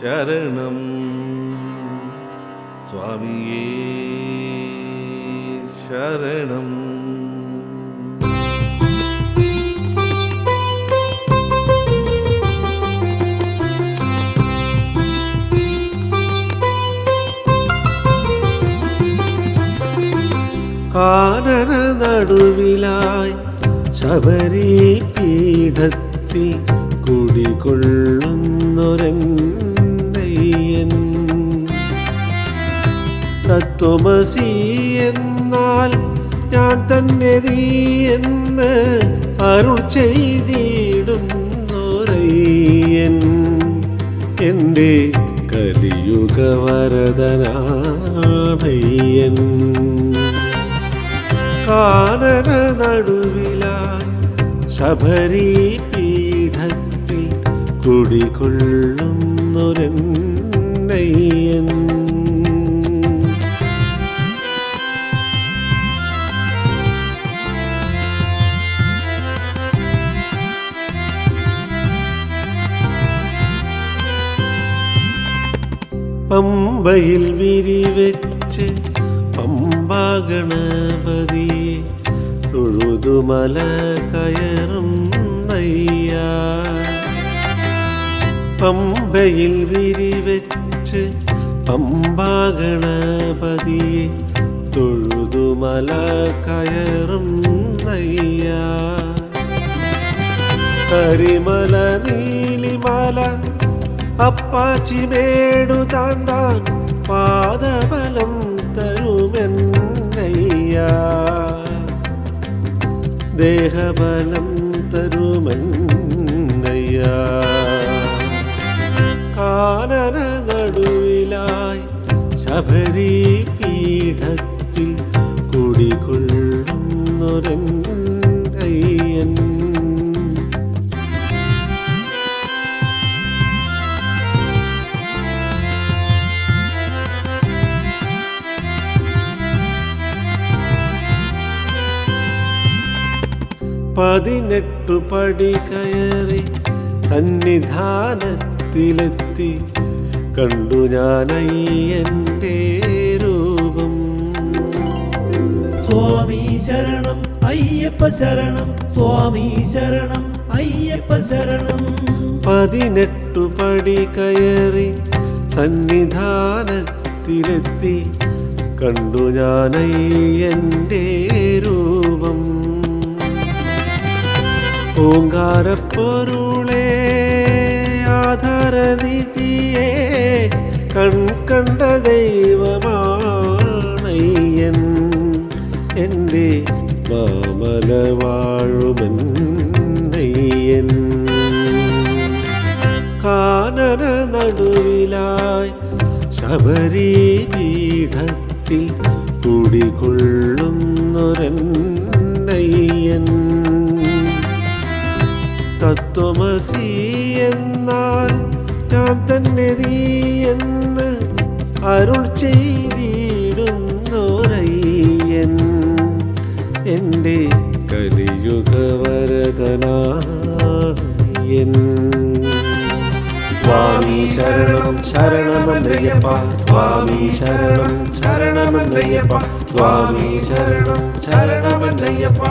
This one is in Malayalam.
ശരണം. സ്വാമിയേ ശരണം. കാനന നടുവിലായി ശബരി പീഠത്തിൽ കുടികൊള്ളുന്നൊരയ്യൻ തത്വമസി എന്നാൽ ഞാൻ തന്നെ നീ എന്ന് അരുൾ ചെയ്തിടുന്നൊരയ്യൻ. എന്റെ കലിയുഗ വരദനാഭയ്യൻ കാനന നടുവിലായി ശബരി പീഠത്തിൽ കുടികൊള്ളുന്നൊരയ്യൻ പമ്പയിൽ വിരിവെച്ച് പമ്പാഗണപതിയെ തൊഴുതുമല കയറും നയ്യ. പമ്പയിൽ വിരിവെച്ച് പമ്പാഗണപതിയെ തൊഴുതുമല കയറും നയ്യ. കരിമല നീലിമല അപ്പാച്ചിമേടു താണ്ടാൻ പാദബലം തരുമെന്നയ്യ. ദേഹബലം ശബരി പീഠത്തിൽ കുടികൊള്ളുന്നൊരയ്യൻ പതിനെട്ടു പടി കയറി സന്നിധാനത്തിലെത്തി കണ്ടു ഞാനയ്യന്റെ ശരണം അയ്യപ്പ ശരണം സ്വാമി ശരണം അയ്യപ്പ ശരണം. പതിനെട്ടു പടി കയറി സന്നിധാനത്തിലെത്തി കണ്ടു ഞാനൈ എന്റെ രൂപം. ഓങ്കാരപ്പൊരുളേ കൺ കണ്ട ദൈവമാണയ്യൻ എന്റെ മാമല വാഴുമെന്നയ്യൻ കാനന നടുവിലായി ശബരി പീഠത്തിൽ കുടികൊള്ളുന്നൊരയ്യൻ തത്വമസി എന്നാൽ ഞാൻ തന്നെ നീ എന്ന് അരുൾ ചെയ്തിടുന്നൊരയ്യൻ എന്റെ കലിയുഗ എൻ സ്വാമി ശരണം ശരണമല്ലയ്യപ്പ സ്വാമി ശരണം ശരണമല്ലയ്യപ്പ സ്വാമി ശരണം ശരണമല്ലയ്യപ്പ